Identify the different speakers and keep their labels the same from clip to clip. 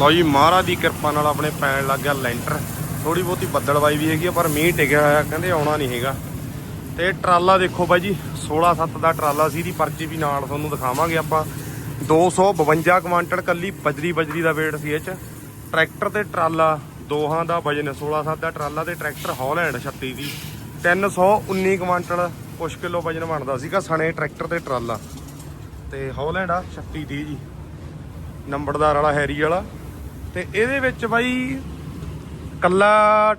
Speaker 1: ਲਓ ਜੀ, ਮਹਾਰਾਜ ਦੀ ਕਿਰਪਾ ਨਾਲ ਆਪਣੇ ਪੈਣ ਲੱਗ ਗਿਆ ਲੈਂਟਰ। ਥੋੜੀ ਬਹੁਤੀ ਬੱਦਲਵਾਈ ਵੀ ਹੈਗੀ ਆ, ਪਰ ਮੀਂਹ ਟਿਕਿਆ ਹੋਇਆ, ਕਹਿੰਦੇ ਆਉਣਾ ਨਹੀਂ ਹੈਗਾ। ਤੇ ਟਰਾਲਾ ਦੇਖੋ ਬਾਈ ਜੀ 16 7 ਦਾ ਟਰਾਲਾ ਸੀ ਦੀ ਪਰਚੀ ਵੀ ਨਾਲ ਤੁਹਾਨੂੰ ਦਿਖਾਵਾਂਗੇ ਆਪਾਂ। 252 ਕੁਆਂਟਲ ਕੱਲੀ ਬਜਰੀ ਬਜਰੀ ਦਾ weight ਸੀ ਇਹ ਚ। ਟਰੈਕਟਰ ਤੇ ਟਰਾਲਾ, ਦੋਹਾਂ ਦਾ ਵਜਨ 16 7 ਦਾ ਟਰਾਲਾ ਤੇ ਟਰੈਕਟਰ ਹੌਲੈਂਡ 36 ਦੀ। 319 ਕੁਆਂਟਲ ਕੁਛ ਕਿਲੋ ਵਜਨ ਬਣਦਾ ਸੀਗਾ ਸਣੇ ਟਰੈਕਟਰ ਤੇ ਟਰਾਲਾ। ਤੇ ਹੌਲੈਂਡ ਆ 36 ਦੀ ਜੀ। ਨੰਬਰਦਾਰ ਵਾਲਾ, ਹੈਰੀ ਵਾਲਾ। ਤੇ ਇਹਦੇ ਵਿੱਚ ਬਾਈ ਕੱਲਾ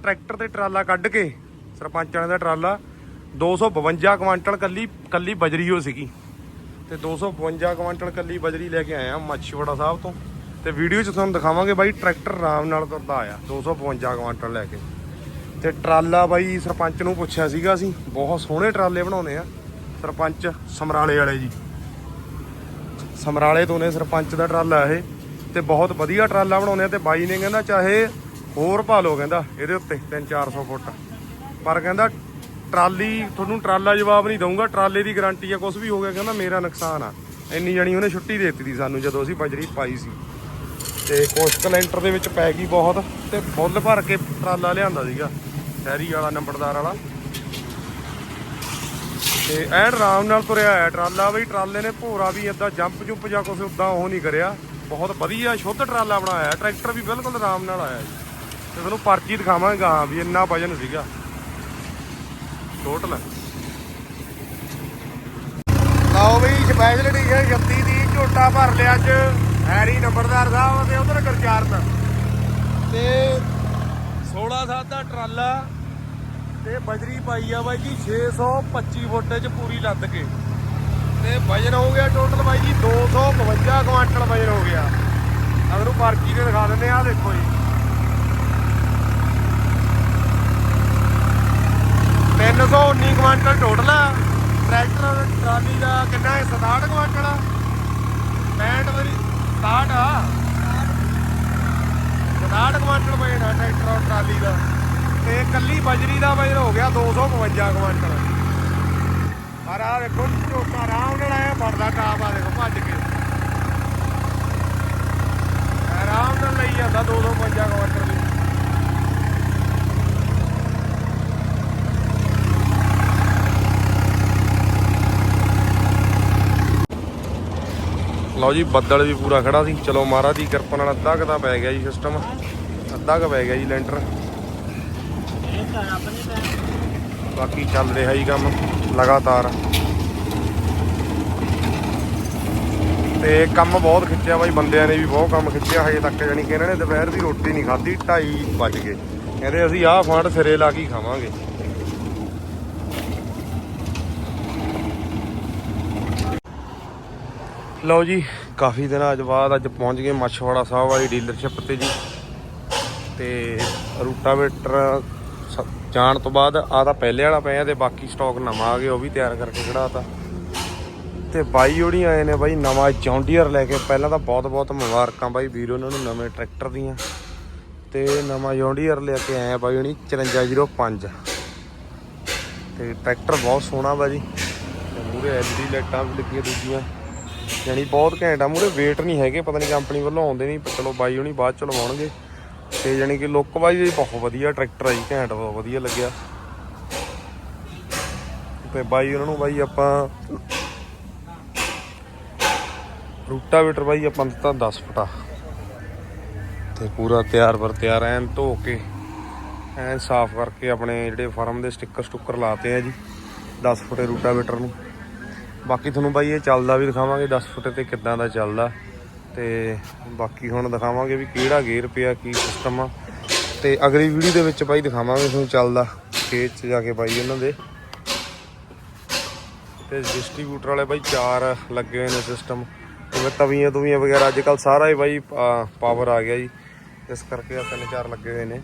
Speaker 1: ਟਰੈਕਟਰ ਤੇ ਟਰਾਲਾ ਕੱਢ ਕੇ ਸਰਪੰਚ ਵਾਲੇ ਦਾ ਟਰਾਲਾ 252 ਕੁਆਂਟਲ ਕੱਲੀ ਕੱਲੀ ਬਜਰੀ ਹੋ ਸੀਗੀ। ਤੇ 252 ਕੁਆਂਟਲ ਕੱਲੀ ਬਜਰੀ ਲੈ ਕੇ ਆਇਆ ਮੱਛੀਵਾੜਾ ਸਾਹਿਬ ਤੋਂ। ਤੇ ਵੀਡੀਓ 'ਚ ਤੁਹਾਨੂੰ ਦਿਖਾਵਾਂਗੇ ਬਾਈ ਟਰੈਕਟਰ ਆਰਾਮ ਨਾਲ ਤੁਰਦਾ ਆਇਆ 252 ਕੁਆਂਟਲ ਲੈ ਕੇ। ਤੇ ਟਰਾਲਾ ਬਾਈ ਸਰਪੰਚ ਨੂੰ ਪੁੱਛਿਆ ਸੀਗਾ ਅਸੀਂ, ਬਹੁਤ ਸੋਹਣੇ ਟਰਾਲੇ ਬਣਾਉਂਦੇ ਆ, ਸਰਪੰਚ ਸਮਰਾਲੇ ਵਾਲੇ ਜੀ। ਸਮਰਾਲੇ ਤੋਂ ਨੇ ਸਰਪੰਚ ਦਾ ਟਰਾਲਾ ਇਹ। ਤੇ ਬਹੁਤ ਵਧੀਆ ਟਰਾਲਾ ਬਣਾਉਂਦੇ ਆ ਤੇ ਬਾਈ ਨੇ ਕਹਿੰਦਾ ਚਾਹੇ ਹੋਰ ਪਾ ਲਓ ਕਹਿੰਦਾ ਇਹਦੇ ਉੱਤੇ 3-400 ਫੁੱਟ। ਪਰ ਕਹਿੰਦਾ ਟਰਾਲੀ, ਤੁਹਾਨੂੰ ਟਰਾਲਾ ਜਵਾਬ ਨਹੀਂ ਦਊਂਗਾ, ਟਰਾਲੇ ਦੀ ਗਾਰੰਟੀ ਆ ਕੁਝ ਵੀ ਹੋ ਗਿਆ ਕਹਿੰਦਾ ਮੇਰਾ ਨੁਕਸਾਨ ਆ। ਇੰਨੀ ਜਣੀ ਉਹਨੇ ਛੁੱਟੀ ਦੇ ਦਿੱਤੀ ਸੀ ਸਾਨੂੰ ਜਦੋਂ ਅਸੀਂ ਬਜਰੀ ਪਾਈ ਸੀ। ਤੇ ਕੋਸ਼ਕ ਲੈਂਟਰ ਦੇ ਵਿੱਚ ਪੈ ਗਈ ਬਹੁਤ ਤੇ ਫੁੱਲ ਭਰ ਕੇ ਟਰਾਲਾ ਲਿਆਂਦਾ ਸੀਗਾ, ਸ਼ਹਿਰੀ ਵਾਲਾ, ਨੰਬਰਦਾਰ ਵਾਲਾ। ਤੇ ਐਨ ਆਰਾਮ ਨਾਲ ਤੁਰਿਆ ਆਇਆ ਟਰਾਲਾ ਵੀ ਟਰਾਲੇ ਨੇ ਭੋਰਾ ਵੀ ਏਦਾਂ ਜੰਪ ਜੁੰਪ ਜਾਂ ਕੁਛ ਉਦਾਂ ਉਹ ਨਹੀਂ ਕਰਿਆ। ਬਹੁਤ ਵਧੀਆ ਸ਼ੁੱਧ ਟਰਾਲਾ ਬਣਾਇਆ। ਟਰੈਕਟਰ ਵੀ ਬਿਲਕੁਲ ਆਰਾਮ ਨਾਲ ਆਇਆ ਜੀ। ਤੇ ਤੁਹਾਨੂੰ ਪਰਚੀ ਦਿਖਾਵਾਂਗਾ, ਹਾਂ ਵੀ ਇੰਨਾ ਵਜਨ ਸੀਗਾ। ਟੋਟਲ ਲਓ ਬਈ ਸਪੈਸ਼ਲਿਟੀ ਹੈ 36 ਦੀ, ਝੋਟਾ ਭਰ ਲਿਆ ਅੱਜ। ਹੈਰੀ ਨੰਬਰਦਾਰ ਸਾਹਿਬ ਤੇ ਉਧਰ ਗੁਰਚਰਨ। ਤੇ 16 ਸਾਤ ਦਾ ਟਰਾਲਾ ਤੇ ਬਜਰੀ ਪਾਈ ਆ ਬਾਈ ਜੀ 625 ਫੁੱਟ ਚ ਪੂਰੀ ਲੱਦ ਕੇ। ਤੇ ਵਜਨ ਹੋ ਗਿਆ ਟੋਟਲ ਬਾਈ ਜੀ 252 ਕੁਆਂਟਲ ਵਜਨ ਹੋ ਗਿਆ। ਅਗਰ ਉਹ ਪਰਚੀ ਤੇ ਦਿਖਾ ਦਿੰਦੇ ਆ ਦੇਖੋ ਜੀ। 319 ਕੁਆਂਟਲ ਟੋਟਲ ਆ। ਟਰੈਕਟਰ ਟਰਾਲੀ ਦਾ ਕਿੰਨਾ ਹੈ? 67 ਕੁਆਂਟਲ 65 ਵਾਰੀ 67 ਆ। 67 ਕੁਆਂਟਲ ਵਜਨ ਆ ਟਰੈਕਟਰ ਔਰ ਟਰਾਲੀ ਦਾ। ਤੇ ਕੱਲੀ ਬਜਰੀ ਦਾ ਵਜਨ ਹੋ ਗਿਆ 252 ਕੁਆਂਟਲ। ਪਰ ਆ ਦੇਖੋ ਝੋਟਾ ਆਰਾਮ ਨਾਲ ਆਇਆ ਫੜਦਾ ਕਾਬ ਆ ਦੇਖੋ, ਭੱਜ ਕੇ। ਆਰਾਮ ਨਾਲ ਲਈ ਜਾਂਦਾ 252 ਕੁਆਂਟਲ ਦੀ ਲਓ ਜੀ, ਬੱਦਲ ਵੀ ਪੂਰਾ ਖੜਾ ਸੀ। ਚਲੋ ਮਹਾਰਾਜ ਦੀ ਕਿਰਪਾ ਨਾਲ ਅੱਧਾ ਕੁ ਤਾਂ ਪੈ ਗਿਆ ਜੀ ਸਿਸਟਮ ਅੱਧਾ ਕੁ ਪੈ ਗਿਆ ਜੀ ਲੈਂਟਰ ਬਾਕੀ ਚੱਲ ਰਿਹਾ ਜੀ ਕੰਮ ਲਗਾਤਾਰ। ਤੇ ਕੰਮ ਬਹੁਤ ਖਿੱਚਿਆ ਬਾਈ, ਬੰਦਿਆਂ ਨੇ ਵੀ ਬਹੁਤ ਕੰਮ ਖਿੱਚਿਆ ਹਜੇ ਤੱਕ ਜਾਨੀ ਕਿ ਇਹਨਾਂ ਨੇ ਦੁਪਹਿਰ ਦੀ ਰੋਟੀ ਨਹੀਂ ਖਾਧੀ 2:30 ਵੱਜ ਗਏ। ਕਹਿੰਦੇ ਅਸੀਂ ਆਹ ਫਾਂਡ ਸਿਰੇ ਲਾ ਕੇ ਖਾਵਾਂਗੇ। ਲਓ ਜੀ, ਕਾਫੀ ਦਿਨਾਂ ਅੱਜ ਬਾਅਦ ਅੱਜ ਪਹੁੰਚ ਗਏ ਮੱਛਵਾੜਾ ਸਾਹਿਬ ਵਾਲੀ ਡੀਲਰਸ਼ਿਪ ਤੇ ਜੀ। ਤੇ ਰੂਟਾਵੇਟਰ ਸ- ਜਾਣ ਤੋਂ ਬਾਅਦ ਆ ਤਾਂ ਪਹਿਲੇ ਵਾਲਾ ਪਿਆ ਤੇ ਬਾਕੀ ਸਟਾਕ ਨਵਾਂ ਆ ਗਿਆ, ਉਹ ਵੀ ਤਿਆਰ ਕਰਕੇ ਖੜਾਤਾ ਤੇ ਬਾਈ ਜਿਹੜੀ ਆਏ ਨੇ ਬਾਈ ਨਵਾਂ ਜੌਂਡੀਅਰ ਲੈ ਕੇ। ਪਹਿਲਾਂ ਤਾਂ ਬਹੁਤ ਬਹੁਤ ਮੁਬਾਰਕਾਂ ਬਾਈ ਵੀਰੋ ਉਹਨਾਂ ਨੂੰ ਨਵੇਂ ਟਰੈਕਟਰ ਦੀਆਂ। ਤੇ ਨਵਾਂ ਜੌਂਡੀਅਰ ਲੈ ਕੇ ਆਏ ਆ ਬਾਈ ਹੁਣੀ 5405 ਤੇ ਟਰੈਕਟਰ ਬਹੁਤ ਸੋਹਣਾ ਬਾਜੀ ਤੇ ਮੂਰੇ ਐਲਡੀ ਲਾਈਟਾਂ ਵੀ ਲੱਗੀਆਂ ਦੂਜੀਆਂ। ਯਾਨੀ ਬਹੁਤ ਘੈਂਟ ਆ ਮੂਰੇ weight ਨਹੀਂ ਹੈਗੇ, ਪਤਾ ਨਹੀਂ ਕੰਪਨੀ ਵੱਲੋਂ ਆਉਂਦੇ ਨਹੀਂ ਚਲੋ ਬਾਈ ਹੁਣੀ ਬਾਅਦ ਚ ਲਵਾਉਣਗੇ। ਤੇ ਯਾਨੀ ਕਿ ਲੁੱਕ ਵਾਈਜ਼ ਵੀ ਬਹੁਤ ਵਧੀਆ ਟਰੈਕਟਰ ਆ ਜੀ, ਘੈਂਟ ਬਹੁਤ ਵਧੀਆ ਲੱਗਿਆ। ਤੇ ਬਾਈ ਉਹਨਾਂ ਨੂੰ ਬਾਈ ਆਪਾਂ ਰੂਟਾਵੇਟਰ ਬਾਈ ਆਪਾਂ ਦਿੱਤਾ 10 ਫੁੱਟਾ। ਤੇ ਪੂਰਾ ਤਿਆਰ ਬਰ ਤਿਆਰ, ਐਨ ਧੋ ਕੇ, ਐਨ ਸਾਫ਼ ਕਰਕੇ ਆਪਣੇ ਜਿਹੜੇ ਫਾਰਮ ਦੇ ਸਟicker ਸਟੁੱਕਰ ਲਾਤੇ ਆ ਜੀ 10 ਫੁੱਟੇ ਰੂਟਾਵੇਟਰ ਨੂੰ। ਬਾਕੀ ਤੁਹਾਨੂੰ ਬਾਈ ਇਹ ਚੱਲਦਾ ਵੀ ਦਿਖਾਵਾਂਗੇ 10 ਫੁੱਟੇ ਤੇ ਕਿੱਦਾਂ ਦਾ ਚੱਲਦਾ। ਤੇ ਬਾਕੀ ਹੁਣ ਦਿਖਾਵਾਂਗੇ ਵੀ ਕਿਹੜਾ ਗੇਅਰ ਪਿਆ, ਕੀ ਸਿਸਟਮ ਆ। ਤੇ ਅਗਲੀ ਵੀਡੀਓ ਦੇ ਵਿੱਚ ਬਾਈ ਦਿਖਾਵਾਂਗੇ ਤੁਹਾਨੂੰ ਚੱਲਦਾ, ਖੇਤ 'ਚ ਜਾ ਕੇ ਬਾਈ ਇਹਨਾਂ ਦੇ। ਤੇ ਡਿਸਟ੍ਰੀਬਿਊਟਰ ਵਾਲੇ ਬਾਈ ਚਾਰ ਲੱਗੇ ਹੋਏ ਨੇ ਸਿਸਟਮ ਜਿਵੇਂ ਤਵੀਆਂ ਤਵੀਆਂ ਵਗੈਰਾ ਅੱਜ ਕੱਲ ਸਾਰਾ ਹੀ ਬਾਈ ਪਾਵਰ ਆ ਗਿਆ ਜੀ। ਇਸ ਕਰਕੇ ਆ ਤਿੰਨ ਚਾਰ ਲੱਗੇ ਹੋਏ ਨੇ।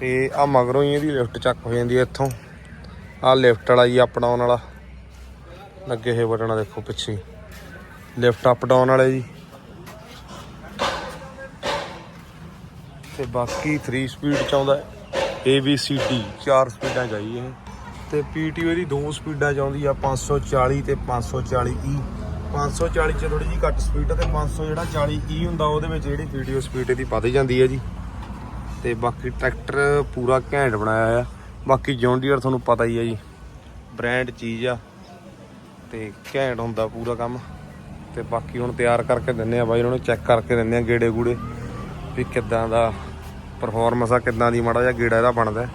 Speaker 1: ਤੇ ਆ ਮਗਰੋਂ ਹੀ ਇਹਦੀ ਲਿਫਟ ਚੱਕ ਹੋ ਜਾਂਦੀ ਹੈ ਇੱਥੋਂ। ਆ ਲਿਫਟ ਵਾਲਾ ਜੀ ਅਪ ਡਾਊਨ ਵਾਲਾ। ਲੱਗੇ ਹੋਏ ਬਟਨ ਦੇਖੋ ਪਿੱਛੇ ਲਿਫਟ ਅਪ ਡਾਊਨ ਵਾਲੇ ਜੀ। ਤੇ ਬਾਕੀ 3 ਸਪੀਡ ਚ ਆਉਂਦਾ ਏ B ਸੀ ਡੀ ਚਾਰ ਸਪੀਡਾਂ ਚਾਹੀਏ ਇਹ ਤੇ PTO ਦੀ ਦੋ ਸਪੀਡਾਂ ਚ ਆਉਂਦੀ ਆ 540 ਤੇ 540 E 540 ਚ ਥੋੜੀ ਜੀ ਘੱਟ ਸਪੀਡ ਤੇ 500 ਜਿਹੜਾ 40 ਈ e ਹੁੰਦਾ ਉਹਦੇ ਵਿੱਚ ਜਿਹੜੀ ਵੀਡੀਓ ਸਪੀਡ ਇਹਦੀ ਵੱਧ ਜਾਂਦੀ ਹੈ ਜੀ। ਤੇ ਬਾਕੀ ਟਰੈਕਟਰ ਪੂਰਾ ਘੈਂਟ ਬਣਾਇਆ ਆ। ਬਾਕੀ ਜੌਨ ਡੀਅਰ ਤੁਹਾਨੂੰ ਪਤਾ ਹੀ ਹੈ ਜੀ। ਬ੍ਰਾਂਡ ਚੀਜ਼ ਆ। ਤੇ ਘੈਂਟ ਹੁੰਦਾ ਪੂਰਾ ਕੰਮ। ਤੇ ਬਾਕੀ ਹੁਣ ਤਿਆਰ ਕਰਕੇ ਦਿੰਨੇ ਆ ਬਾਈ ਉਹਨਾਂ ਨੂੰ ਚੈੱਕ ਕਰਕੇ ਦਿੰਨੇ ਆ ਗੇੜੇ ਗੂੜੇ ਵੀ ਕਿੱਦਾਂ ਦਾ ਪਰਫਾਰਮੈਂਸ ਆ, ਕਿੱਦਾਂ ਦੀ ਮਾੜਾ ਜਿਹਾ ਗੇੜਾ ਇਹਦਾ ਬਣਦਾ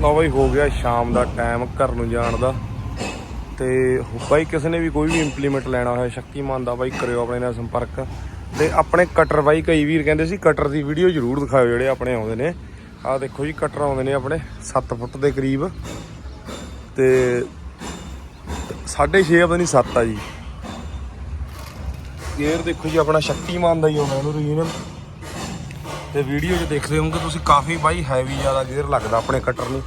Speaker 1: ਲਓ ਬਾਈ, ਹੋ ਗਿਆ ਸ਼ਾਮ ਦਾ ਟਾਈਮ ਘਰ ਨੂੰ ਜਾਣ ਦਾ। ਤੇ ਬਾਈ, ਕਿਸੇ ਨੇ ਵੀ ਕੋਈ ਵੀ ਇੰਪਲੀਮੈਂਟ ਲੈਣਾ ਹੋਇਆ, ਸ਼ਕਤੀਮਾਨ ਦਾ ਬਾਈ, ਕਰਿਓ ਆਪਣੇ ਨਾਲ ਸੰਪਰਕ। ਤੇ ਆਪਣੇ ਕਟਰ ਬਾਈ, ਕਈ ਵੀਰ ਕਹਿੰਦੇ ਸੀ ਕਟਰ ਦੀ ਵੀਡੀਓ ਜ਼ਰੂਰ ਦਿਖਾਓ, ਜਿਹੜੇ ਆਪਣੇ ਆਉਂਦੇ ਨੇ। ਆਹ ਦੇਖੋ ਜੀ ਕਟਰ ਆਉਂਦੇ ਨੇ ਆਪਣੇ 7 ਫੁੱਟ ਦੇ ਕਰੀਬ। ਤੇ 6.5 ਪਤਾ ਨਹੀਂ 7 ਆ ਜੀ। ਗੇਅਰ ਦੇਖੋ ਜੀ, ਆਪਣਾ ਸ਼ਕਤੀਮਾਨ ਦਾ ਹੀ ਆਉਂਦਾ ਇਹਨੂੰ ਰੀਜਨਲ ਤੇ ਵੀਡੀਓ 'ਚ ਦੇਖਦੇ ਹੋਵੋਗੇ ਤੁਸੀਂ, ਕਾਫੀ ਬਾਈ ਹੈਵੀ ਜ਼ਿਆਦਾ ਗੇਅਰ ਲੱਗਦਾ ਆਪਣੇ ਕਟਰ ਨੂੰ।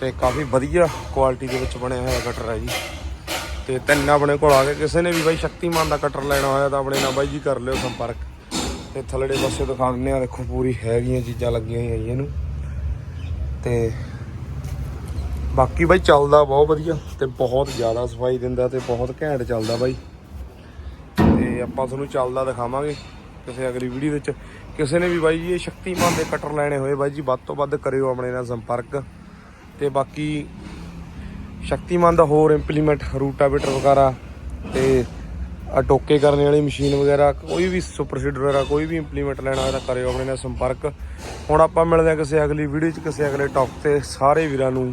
Speaker 1: ਤੇ ਕਾਫੀ ਵਧੀਆ ਕੁਆਲਿਟੀ ਦੇ ਵਿੱਚ ਬਣਿਆ ਹੋਇਆ ਕਟਰ ਹੈ ਜੀ। ਤੇ ਤਿੰਨ ਆਪਣੇ ਕੋਲ ਆ ਕੇ ਕਿਸੇ ਨੇ ਵੀ ਬਾਈ ਸ਼ਕਤੀਮਾਨ ਦਾ ਕਟਰ ਲੈਣਾ ਹੋਇਆ ਤਾਂ ਆਪਣੇ ਨਾਲ ਬਾਈ ਜੀ ਕਰ ਲਿਓ ਸੰਪਰਕ। ਤੇ ਥੱਲੜੇ ਪਾਸੇ ਦਿਖਾ ਦਿੰਦੇ ਆ, ਦੇਖੋ ਪੂਰੀ ਹੈਵੀਆਂ ਚੀਜ਼ਾਂ ਲੱਗੀਆਂ ਹੋਈਆਂ ਜੀ ਇਹਨੂੰ। ਤੇ ਬਾਕੀ ਬਾਈ ਚੱਲਦਾ ਬਹੁਤ ਵਧੀਆ ਤੇ ਬਹੁਤ ਜ਼ਿਆਦਾ ਸਫ਼ਾਈ ਦਿੰਦਾ ਤੇ ਬਹੁਤ ਘੈਂਟ ਚੱਲਦਾ ਬਾਈ। ਤੇ ਆਪਾਂ ਤੁਹਾਨੂੰ ਚੱਲਦਾ ਦਿਖਾਵਾਂਗੇ ਕਿਸੇ ਅਗਲੀ ਵੀਡੀਓ ਵਿੱਚ। ਕਿਸੇ ਨੇ ਵੀ ਬਾਈ ਜੀ ਇਹ ਸ਼ਕਤੀਮਾਨ ਦੇ ਕਟਰ ਲੈਣੇ ਹੋਏ ਬਾਈ ਜੀ, ਵੱਧ ਤੋਂ ਵੱਧ ਕਰਿਓ ਆਪਣੇ ਨਾਲ ਸੰਪਰਕ। ਤੇ ਬਾਕੀ ਸ਼ਕਤੀਮਾਨ ਦਾ ਹੋਰ ਇੰਪਲੀਮੈਂਟ ਰੂਟਾਵੇਟਰ ਵਗੈਰਾ ਤੇ ਆ ਟੋਕੇ ਕਰਨ ਵਾਲੀ ਮਸ਼ੀਨ ਵਗੈਰਾ, ਕੋਈ ਵੀ ਸੁਪਰ ਸੀਡਰ ਵਗੈਰਾ, ਕੋਈ ਵੀ ਇੰਪਲੀਮੈਂਟ ਲੈਣਾ ਹੋਇਆ ਤਾਂ ਕਰਿਓ ਆਪਣੇ ਨਾਲ ਸੰਪਰਕ। ਹੁਣ ਆਪਾਂ ਮਿਲਦੇ ਹਾਂ ਕਿਸੇ ਅਗਲੀ ਵੀਡੀਓ 'ਚ ਕਿਸੇ ਅਗਲੇ ਟੌਪ ਤੇ। ਸਾਰੇ ਵੀਰਾਂ ਨੂੰ